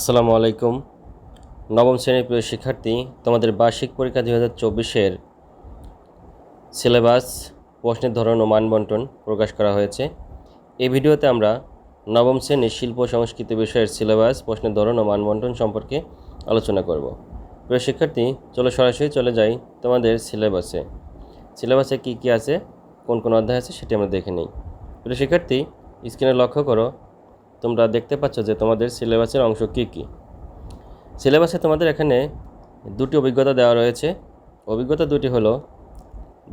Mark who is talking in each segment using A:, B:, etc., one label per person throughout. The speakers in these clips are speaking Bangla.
A: আসসালামু আলাইকুম। নবম শ্রেণির প্রিয় শিক্ষার্থী, তোমাদের বার্ষিক পরীক্ষা দুই হাজার চব্বিশের সিলেবাস, প্রশ্নের ধরন ও মানবন্টন প্রকাশ করা হয়েছে। এই ভিডিওতে আমরা নবম শ্রেণির শিল্প সংস্কৃতি বিষয়ের সিলেবাস, প্রশ্নের ধরন ও মানবন্টন সম্পর্কে আলোচনা করব। প্রিয় শিক্ষার্থী, চলো সরাসরি চলে যাই তোমাদের সিলেবাসে। সিলেবাসে কী কী আছে, কোন কোন অধ্যায় আছে সেটি আমরা দেখে নিই। প্রিয় শিক্ষার্থী, স্ক্রিনে লক্ষ্য করো তোমরা দেখতে পাচ্ছ যে তোমাদের সিলেবাসের অংশ কী কী। সিলেবাসে তোমাদের এখানে দুটি অভিজ্ঞতা দেওয়া রয়েছে। অভিজ্ঞতা দুটি হলো,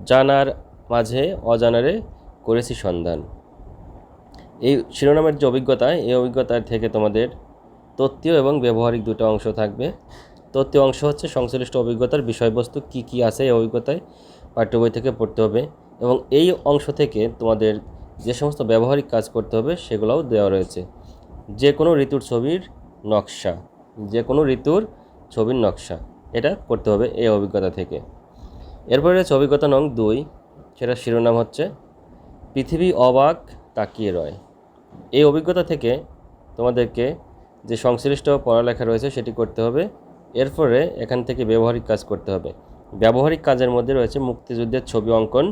A: জানার মাঝে অজানারে করেছি সন্ধান। এই শিরোনামের যে অভিজ্ঞতা, এই অভিজ্ঞতার থেকে তোমাদের তত্ত্বীয় এবং ব্যবহারিক দুটো অংশ থাকবে। তত্ত্বীয় অংশ হচ্ছে সংশ্লিষ্ট অভিজ্ঞতার বিষয়বস্তু কি কি আছে এই অভিজ্ঞতায় পাঠ্য বই থেকে পড়তে হবে এবং এই অংশ থেকে তোমাদের যে সমস্ত ব্যবহারিক কাজ করতে হবে সেগুলোও দেওয়া রয়েছে। যে কোনো ঋতুর ছবির নকশা, যে কোনো ঋতুর ছবির নকশা, এটা করতে হবে এই অভিজ্ঞতা থেকে। এরপরে অভিজ্ঞতা নং দুই সেটা শিরোনাম হচ্ছে, পৃথিবী অবাক তাকিয়ে রয়। এই অভিজ্ঞতা থেকে তোমাদেরকে যে সংশ্লিষ্ট পড়ালেখা রয়েছে সেটি করতে হবে। এরপরে এখান থেকে ব্যবহারিক কাজ করতে হবে। ব্যবহারিক কাজের মধ্যে রয়েছে মুক্তিযুদ্ধের ছবি অঙ্কন,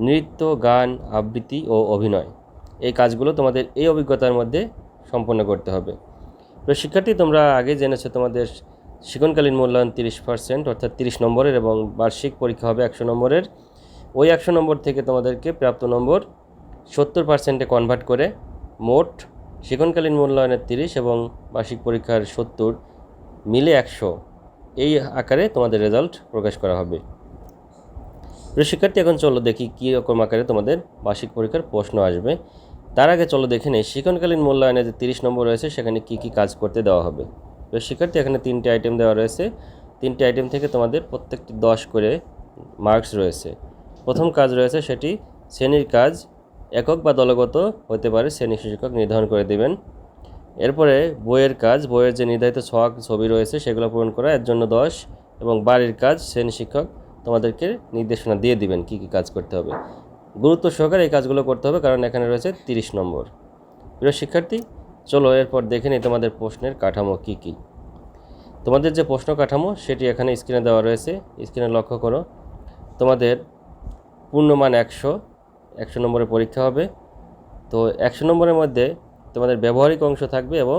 A: নৃত্য, গান, আবৃত্তি ও অভিনয়। এই কাজগুলো তোমাদের এই অভিজ্ঞতার মধ্যে সম্পন্ন করতে হবে। তো শিক্ষার্থী, তোমরা আগে জেনেছো তোমাদের শিক্ষণকালীন মূল্যায়ন তিরিশ পার্সেন্ট, অর্থাৎ তিরিশ নম্বরের এবং বার্ষিক পরীক্ষা হবে একশো নম্বরের। ওই একশো নম্বর থেকে তোমাদেরকে প্রাপ্ত নম্বর সত্তর পার্সেন্টে কনভার্ট করে মোট শিক্ষণকালীন মূল্যায়নের তিরিশ এবং বার্ষিক পরীক্ষার সত্তর মিলে একশো। এই আকারে তোমাদের রেজাল্ট প্রকাশ করা হবে। প্রিয় শিক্ষার্থী, এখন চলো দেখি কী রকম আকারে তোমাদের বার্ষিক পরীক্ষার প্রশ্ন আসবে। তার আগে চলো দেখে নেই শিক্ষণকালীন মূল্যায়নে যে তিরিশ নম্বর রয়েছে, সেখানে কী কী কাজ করতে দেওয়া হবে। প্রিয় শিক্ষার্থী, এখানে তিনটে আইটেম দেওয়া রয়েছে। তিনটে আইটেম থেকে তোমাদের প্রত্যেকটি দশ করে মার্কস রয়েছে। প্রথম কাজ রয়েছে সেটি শ্রেণির কাজ, একক বা দলগত হতে পারে শ্রেণি শিক্ষক নির্ধারণ করে দেবেন। এরপরে বইয়ের কাজ, বইয়ের যে নির্ধারিত ছক, ছবি রয়েছে, সেগুলো পূরণ করা, এর জন্য দশ। এবং বাড়ির কাজ, শ্রেণি শিক্ষক তোমাদেরকে নির্দেশনা দিয়ে দিবেন কী কী কাজ করতে হবে। গুরুত্ব সহকারে এই কাজগুলো করতে হবে, কারণ এখানে রয়েছে তিরিশ নম্বর। প্রিয় শিক্ষার্থী, চলো এরপর দেখে নিই তোমাদের প্রশ্নের কাঠামো কী কী। তোমাদের যে প্রশ্ন কাঠামো, সেটি এখানে স্ক্রিনে দেওয়া রয়েছে, স্ক্রিনে লক্ষ্য করো। তোমাদের পূর্ণমান একশো একশো নম্বরের পরীক্ষা হবে। তো একশো নম্বরের মধ্যে তোমাদের ব্যবহারিক অংশ থাকবে এবং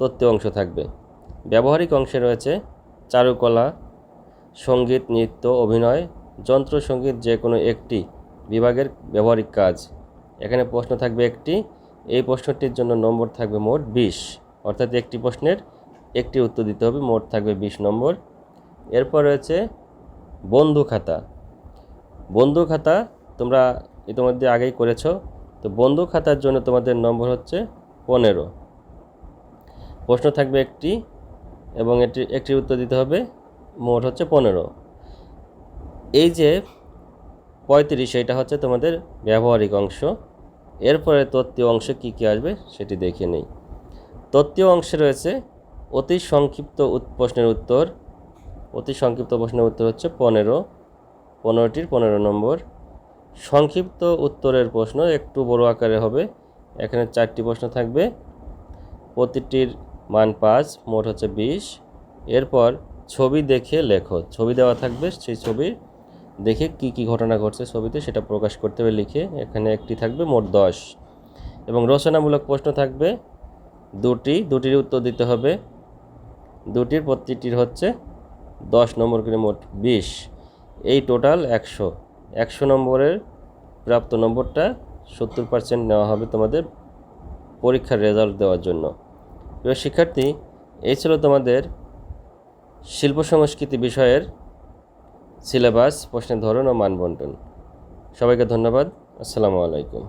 A: তথ্য অংশ থাকবে। ব্যবহারিক অংশে রয়েছে চারুকলা, সংগীত, নৃত্য, অভিনয়, যন্ত্র সংগীত যে কোনো একটি। বিভাগের ব্যবহারিক কাজ। এখানে প্রশ্ন থাকবে একটি, এই প্রশ্নটির জন্য নম্বর থাকবে মোট বিশ, অর্থাৎ একটি প্রশ্নের একটি উত্তর দিতে হবে, মোট থাকবে বিশ নম্বর। এরপর রয়েছে বন্ধু খাতা। বন্ধু খাতা তোমরা ইতিমধ্যে আগেই করেছ, তো বন্ধু খাতার জন্য তোমাদের নম্বর হচ্ছে পনেরো। প্রশ্ন থাকবে একটি এবং এটি, একটি উত্তর দিতে হবে, মোট হচ্ছে পনেরো। এই যে পঁয়ত্রিশ এটা হচ্ছে তোমাদের ব্যবহারিক অংশ। এরপরে তত্ত্বীয় অংশে কী কী আসবে সেটি দেখে নেই। তত্ত্বীয় অংশে রয়েছে অতি সংক্ষিপ্ত প্রশ্নের উত্তর। অতি সংক্ষিপ্ত প্রশ্নের উত্তর হচ্ছে পনেরো। পনেরোটির পনেরো নম্বর। সংক্ষিপ্ত উত্তরের প্রশ্ন একটু বড় আকারে হবে। এখানে চারটি প্রশ্ন থাকবে। প্রতিটির মান পাঁচ, মোট হচ্ছে বিশ। এরপর ছবি দেখে লেখো। ছবি দেওয়া থাকবে সেই ছবি দেখে কি কি ঘটনা ঘটছে ছবিতে সেটা প্রকাশ করতে হবে লিখে। এখানে একটি থাকবে মোট দশ। এবং রচনামূলক প্রশ্ন থাকবে দুটি। দুটির উত্তর দিতে হবে। দুটির প্রতিটির হচ্ছে দশ নম্বর করে মোট বিশ। এই টোটাল একশো। একশো নম্বরের প্রাপ্ত নম্বরটা সত্তর পার্সেন্ট নেওয়া হবে তোমাদের পরীক্ষার রেজাল্ট দেওয়ার জন্য। প্রিয় শিক্ষার্থী, এই ছিল তোমাদের শিল্প সংস্কৃতি বিষয়ের সিলেবাস প্রশ্নের ধরন ও মানবন্টন সবাইকে ধন্যবাদ। আসসালামু আলাইকুম।